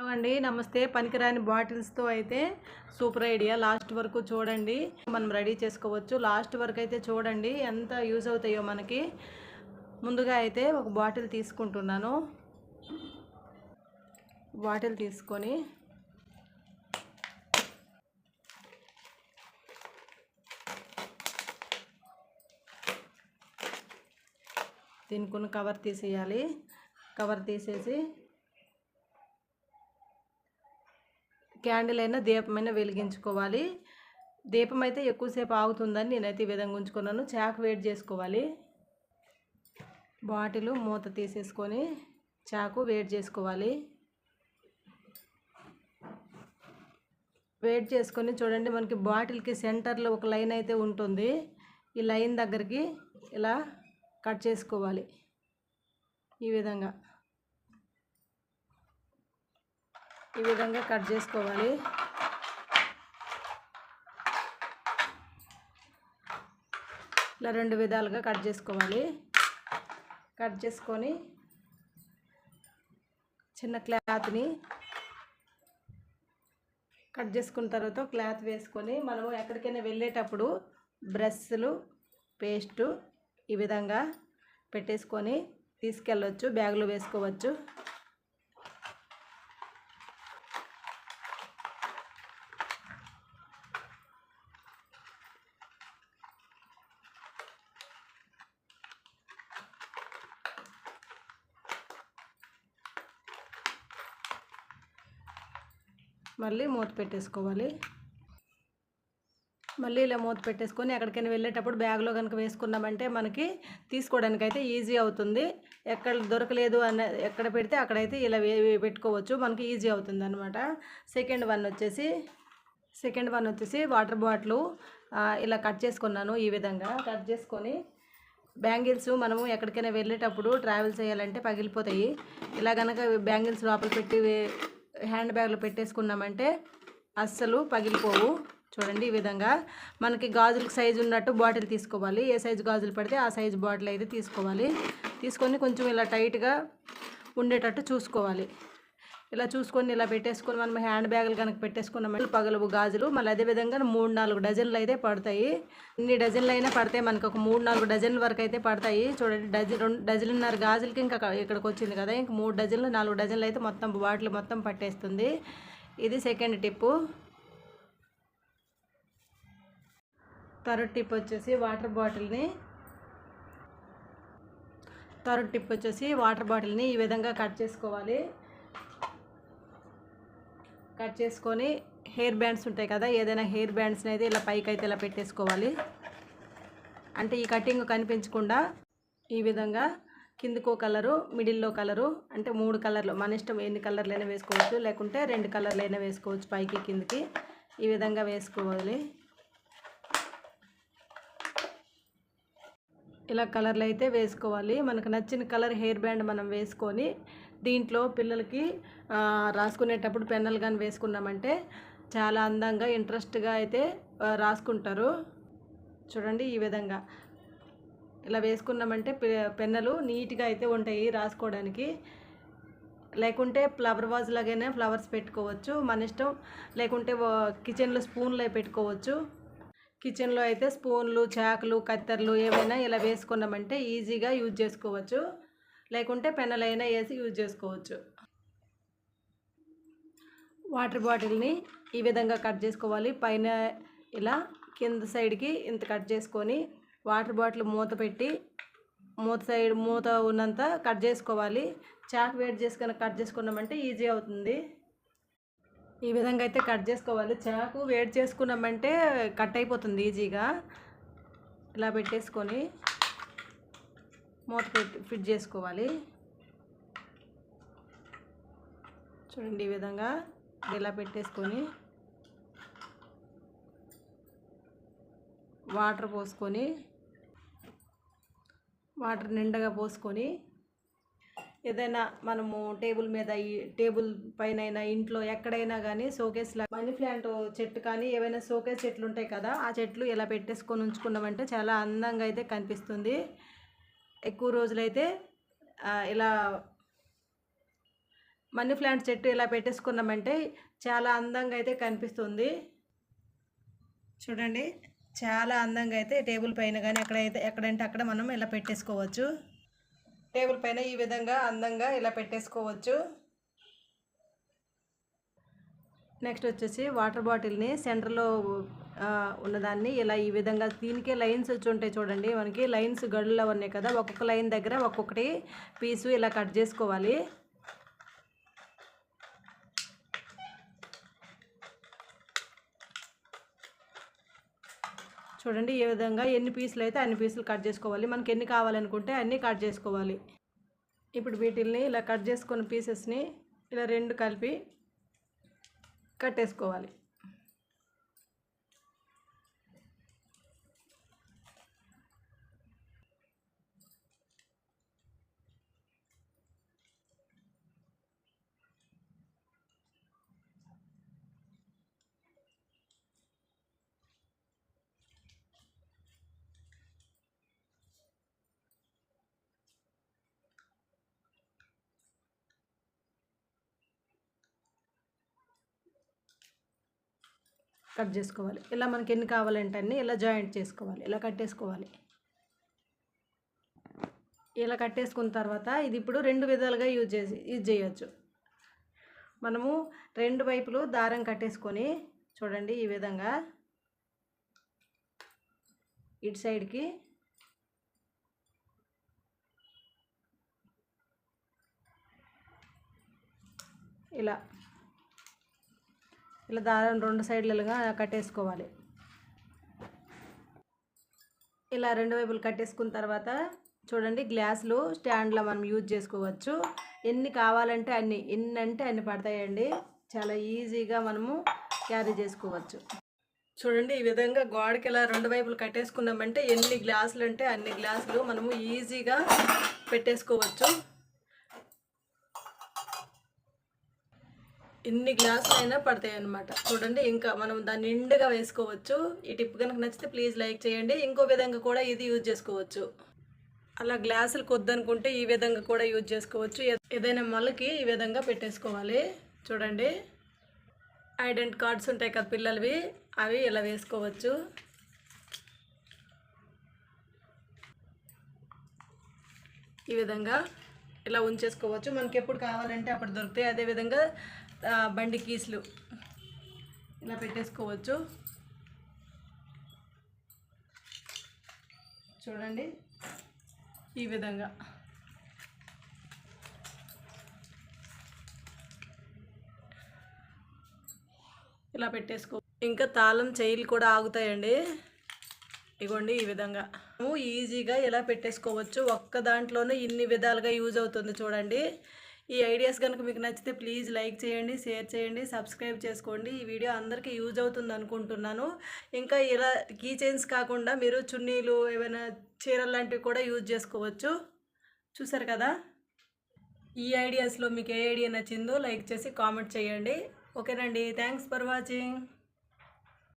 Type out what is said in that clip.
Hello అండి నమస్తే. పనికిరాని బాటిల్స్తో అయితే సూపర్ ఐడియా. లాస్ట్ వరకు చూడండి. మనం రెడీ చేసుకోవచ్చు. లాస్ట్ వరకు అయితే చూడండి. ఎంత యూజ్ అవుతాయో మనకి. ముందుగా అయితే ఒక బాటిల్ తీసుకుంటున్నాను. బాటిల్ తీసుకొని దీనికి కవర్ తీసేయాలి. కవర్ తీసేసి క్యాండిల్ అయినా దీపమైనా వెలిగించుకోవాలి. దీపం అయితే ఎక్కువసేపు ఆగుతుందని నేనైతే ఈ విధంగా ఉంచుకున్నాను. చాకు వేడి చేసుకోవాలి. బాటిల్ మూత తీసేసుకొని చాకు వేడి చేసుకోవాలి. వేడి చేసుకొని చూడండి మనకి బాటిల్కి సెంటర్లో ఒక లైన్ అయితే ఉంటుంది. ఈ లైన్ దగ్గరికి ఇలా కట్ చేసుకోవాలి. ఈ విధంగా. ఈ విధంగా కట్ చేసుకోవాలి. ఇలా రెండు విధాలుగా కట్ చేసుకోవాలి. కట్ చేసుకొని చిన్న క్లాత్ని కట్ చేసుకున్న తర్వాత క్లాత్ వేసుకొని మనము ఎక్కడికైనా వెళ్ళేటప్పుడు బ్రష్లు పేస్టు ఈ విధంగా పెట్టేసుకొని తీసుకెళ్ళవచ్చు బ్యాగ్లో వేసుకోవచ్చు. మళ్ళీ మూత పెట్టేసుకోవాలి. మళ్ళీ ఇలా మూత పెట్టేసుకొని ఎక్కడికైనా వెళ్ళేటప్పుడు బ్యాగ్లో కనుక వేసుకున్నామంటే మనకి తీసుకోవడానికి అయితే ఈజీ అవుతుంది. ఎక్కడ దొరకలేదు అన్న ఎక్కడ పెడితే అక్కడైతే ఇలా పెట్టుకోవచ్చు. మనకి ఈజీ అవుతుంది అనమాట సెకండ్ వన్ వచ్చేసి సెకండ్ వన్ వచ్చేసి వాటర్ బాటిల్ ఇలా కట్ చేసుకున్నాను ఈ విధంగా. కట్ చేసుకొని బ్యాంగిల్స్ మనము ఎక్కడికైనా వెళ్ళేటప్పుడు ట్రావెల్ చేయాలంటే పగిలిపోతాయి. ఇలా కనుక బ్యాంగిల్స్ లోపల పెట్టి హ్యాండ్ బ్యాగ్లో పెట్టేసుకున్నామంటే అస్సలు పగిలిపోవు. చూడండి ఈ విధంగా. మనకి గాజులకు సైజు ఉన్నట్టు బాటిల్ తీసుకోవాలి. ఏ సైజు గాజులు పడితే ఆ సైజు బాటిల్ అయితే తీసుకోవాలి. తీసుకొని కొంచెం ఇలా టైట్గా ఉండేటట్టు చూసుకోవాలి. ఇలా చూసుకొని ఇలా పెట్టేసుకొని మనం హ్యాండ్ బ్యాగులు కనుక పెట్టేసుకున్నాం పగలవు గాజులు మళ్ళీ అదే విధంగా మూడు నాలుగు డజన్లు అయితే పడతాయి. ఇన్ని డజన్లు అయినా పడతాయి మనకు. ఒక మూడు నాలుగు డజన్ల వరకు అయితే పడతాయి. చూడండి డజన్ రెండు డజన్లున్నర గాజులకి ఇంకా ఇక్కడికి వచ్చింది కదా. ఇంక మూడు డజన్లు నాలుగు డజన్లు అయితే మొత్తం బాటిల్ మొత్తం పట్టేస్తుంది. ఇది సెకండ్ టిప్పు. థర్డ్ టిప్ వచ్చేసి వాటర్ బాటిల్ని. థర్డ్ టిప్ వచ్చేసి వాటర్ బాటిల్ని ఈ విధంగా కట్ చేసుకోవాలి. కట్ చేసుకొని హెయిర్ బ్యాండ్స్ ఉంటాయి కదా ఏదైనా హెయిర్ బ్యాండ్స్ని అయితే ఇలా పైకి అయితే ఇలా పెట్టేసుకోవాలి. అంటే ఈ కటింగ్ కనిపించకుండా ఈ విధంగా కిందకో కలరు మిడిల్లో కలరు అంటే మూడు కలర్లు మన ఇష్టం ఎన్ని కలర్లైనా వేసుకోవచ్చు లేకుంటే రెండు కలర్లైనా వేసుకోవచ్చు పైకి కిందకి. ఈ విధంగా వేసుకోవాలి. ఇలా కలర్లు అయితే వేసుకోవాలి. మనకు నచ్చిన కలర్ హెయిర్ బ్యాండ్ మనం వేసుకొని దీంట్లో పిల్లలకి రాసుకునేటప్పుడు పెన్నులు కానీ వేసుకున్నామంటే చాలా అందంగా ఇంట్రెస్ట్గా అయితే రాసుకుంటారు. చూడండి ఈ విధంగా. ఇలా వేసుకున్నామంటే పె- పెన్నులు నీట్గా అయితే ఉంటాయి రాసుకోవడానికి. లేకుంటే ఫ్లవర్ వాజ్ లాగానే ఫ్లవర్స్ పెట్టుకోవచ్చు. మన ఇష్టం లేకుంటే కిచెన్లో స్పూన్లు పెట్టుకోవచ్చు. కిచెన్లో అయితే స్పూన్లు చాకులు కత్తెరలు ఏవైనా ఇలా వేసుకున్నామంటే ఈజీగా యూజ్ చేసుకోవచ్చు. లేకుంటే పెన్నలైనా వేసి యూజ్ చేసుకోవచ్చు. వాటర్ బాటిల్ని ఈ విధంగా కట్ చేసుకోవాలి. పైన ఇలా కింద సైడ్కి ఇంత కట్ చేసుకొని వాటర్ బాటిల్ మూత పెట్టి మూత సైడ్ మూత ఉన్నంత కట్ చేసుకోవాలి. చాక్ వేడి చేసుకొని కట్ చేసుకున్నామంటే ఈజీ అవుతుంది. ఈ విధంగా అయితే కట్ చేసుకోవాలి. చాకు వేడి చేసుకున్నామంటే కట్ అయిపోతుంది ఈజీగా. ఇలా పెట్టేసుకొని మూత ఫిట్ చేసుకోవాలి. చూడండి ఈ విధంగా ఇలా పెట్టేసుకొని వాటర్ పోసుకొని వాటర్ నిండగా పోసుకొని ఏదైనా మనము టేబుల్ మీద ఈ టేబుల్ పైన అయినా ఇంట్లో ఎక్కడైనా కానీ షోకేస్లా మనీ ప్లాంట్ చెట్టు కానీ ఏవైనా షోకేస్ చెట్లు ఉంటాయి కదా ఆ చెట్లు ఇలా పెట్టేసుకొని ఉంచుకున్నామంటే చాలా అందంగా అయితే కనిపిస్తుంది. ఎక్కువ రోజులైతే ఇలా మనీ ప్లాంట్ చెట్టు ఇలా పెట్టేసుకున్నామంటే చాలా అందంగా అయితే కనిపిస్తుంది. చూడండి చాలా అందంగా అయితే టేబుల్ పైన కానీ ఎక్కడైతే ఎక్కడంటే అక్కడ మనం ఇలా పెట్టేసుకోవచ్చు. టేబుల్ పైన ఈ విధంగా అందంగా ఇలా పెట్టేసుకోవచ్చు. నెక్స్ట్ వచ్చేసి వాటర్ బాటిల్ని సెంటర్లో ఉన్నదాన్ని ఇలా ఈ విధంగా దీనికే లైన్స్ వచ్చి ఉంటాయి చూడండి. మనకి లైన్స్ గడుల్లో ఉన్నాయి కదా ఒక్కొక్క లైన్ దగ్గర ఒక్కొక్కటి పీసు ఇలా కట్ చేసుకోవాలి. చూడండి ఈ విధంగా ఎన్ని పీసులు అయితే అన్ని పీసులు కట్ చేసుకోవాలి. మనకి ఎన్ని కావాలనుకుంటే అన్నీ కట్ చేసుకోవాలి. ఇప్పుడు వీటిల్ని ఇలా కట్ చేసుకున్న పీసెస్ని ఇలా రెండు కలిపి కట్టేసుకోవాలి. కట్ చేసుకోవాలి. ఇలా మనకి ఎన్ని కావాలంటే అన్ని ఇలా జాయింట్ చేసుకోవాలి ఇలా కట్టేసుకోవాలి ఇలా కట్టేసుకున్న తర్వాత ఇది ఇప్పుడు రెండు విధాలుగా యూజ్ చేసి యూజ్ చేయొచ్చు. మనము రెండు వైపులు దారం కట్టేసుకొని చూడండి ఈ విధంగా ఇటు సైడ్కి ఇలా ఇలా దారం రెండు సైడ్లుగా కట్టేసుకోవాలి. ఇలా రెండు వైపులు కట్టేసుకున్న తర్వాత చూడండి గ్లాసులు స్టాండ్లో మనం యూజ్ చేసుకోవచ్చు. ఎన్ని కావాలంటే అన్ని ఎన్ని అంటే అన్ని పడతాయండి. చాలా ఈజీగా మనము క్యారీ చేసుకోవచ్చు. చూడండి ఈ విధంగా గోడకి ఇలా రెండు వైపులు కట్టేసుకున్నామంటే ఎన్ని గ్లాసులు అంటే అన్ని గ్లాసులు మనము ఈజీగా పెట్టేసుకోవచ్చు. ఎన్ని గ్లాసులు అయినా పడతాయి అన్నమాట. చూడండి ఇంకా మనం దాన్ని నిండుగా వేసుకోవచ్చు. ఈ టిప్ కనుక నచ్చితే ప్లీజ్ లైక్ చేయండి. ఇంకో విధంగా కూడా ఇది యూజ్ చేసుకోవచ్చు. అలా గ్లాసులు కొద్దనుకుంటే ఈ విధంగా కూడా యూజ్ చేసుకోవచ్చు. ఏ- ఏదైనా మొలకి ఈ విధంగా పెట్టేసుకోవాలి. చూడండి ఐడెంట్ కార్డ్స్ ఉంటాయి కదా పిల్లలవి అవి ఇలా వేసుకోవచ్చు. ఈ విధంగా ఇలా ఉంచేసుకోవచ్చు. మనకి ఎప్పుడు కావాలంటే అప్పుడు దొరుకుతాయి. అదేవిధంగా బండి కీసులు ఇలా పెట్టేసుకోవచ్చు. చూడండి ఈ విధంగా. ఇలా పెట్టేసుకో. ఇంకా తాళం చైలు కూడా ఆగుతాయండి. ఇగోండి ఈ విధంగా. ఈజీగా ఎలా పెట్టేసుకోవచ్చు? ఒక్క దాంట్లోనే ఇన్ని విధాలుగా యూజ్ అవుతుంది చూడండి. ఈ ఐడియాస్ కనుక మీకు నచ్చితే ప్లీజ్ లైక్ చేయండి షేర్ చేయండి సబ్స్క్రైబ్ చేసుకోండి. ఈ వీడియో అందరికీ యూజ్ అవుతుంది అనుకుంటున్నాను. ఇంకా ఇలా కీ చైన్స్ కాకుండా మీరు చున్నీలు ఏమైనా చీరలు లాంటివి కూడా యూజ్ చేసుకోవచ్చు. చూసారు కదా? ఈ ఐడియాస్లో మీకు ఏ ఐడియా నచ్చిందో లైక్ చేసి కామెంట్ చేయండి. ఓకేనండి. Thanks for watching.